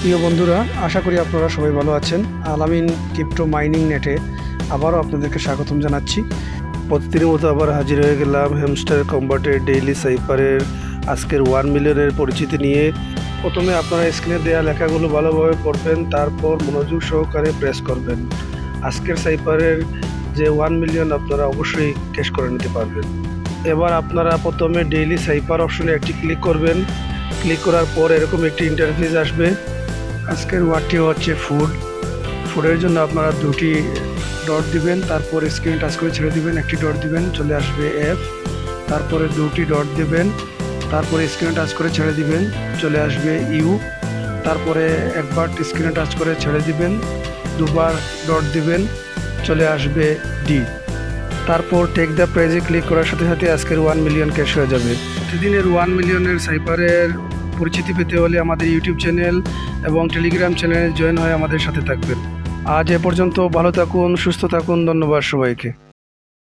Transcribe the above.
প্রিয় বন্ধুরা, আশা করি আপনারা সবাই ভালো আছেন। আলামিন ক্রিপ্টো মাইনিং নেটে আবারও আপনাদেরকে স্বাগতম জানাচ্ছি। প্রতিদিনের মতো আবার হাজির হয়ে গেলাম হ্যামস্টার কম্বাটের ডেইলি সাইপারের আজকের ওয়ান মিলিয়নের পরিচিতি নিয়ে। প্রথমে আপনারা স্ক্রিনে দেওয়া লেখাগুলো ভালোভাবে পড়বেন, তারপর মনোযোগ সহকারে প্রেস করবেন। আজকের সাইপারের যে ওয়ান মিলিয়ন আপনারা অবশ্যই ক্যাশ করে নিতে পারবেন। এবার আপনারা প্রথমে ডেইলি সাইপার অপশনে একটি ক্লিক করবেন। ক্লিক করার পর এরকম একটি ইন্টারফেস আসবে। আজকের ওয়ার্ডটি হচ্ছে ফুড ফুডের জন্য আপনারা দুটি ডট দিবেন, তারপর স্ক্রিন টাচ করে ছেড়ে দিবেন, একটি ডট দিবেন, চলে আসবে এফ তারপরে দুটি ডট দিবেন, তারপরে স্ক্রিন টাচ করে ছেড়ে দিবেন, চলে আসবে ইউ তারপরে একবার স্ক্রিনে টাচ করে ছেড়ে দিবেন, দুবার ডট দিবেন, চলে আসবে ডি তারপর টেক দ্য প্রাইজে ক্লিক করার সাথে সাথে আজকের ওয়ান মিলিয়ন ক্যাশ হয়ে যাবে। প্রতিদিনের ওয়ান মিলিয়নের সাইপারের পরিচিতি পেতে হলে আমাদের ইউটিউব চ্যানেল এবং টেলিগ্রাম চ্যানেলে জয়েন হয়ে আমাদের সাথে থাকবেন। আজ এ পর্যন্ত ভালো থাকুন, সুস্থ থাকুন, ধন্যবাদ সবাইকে।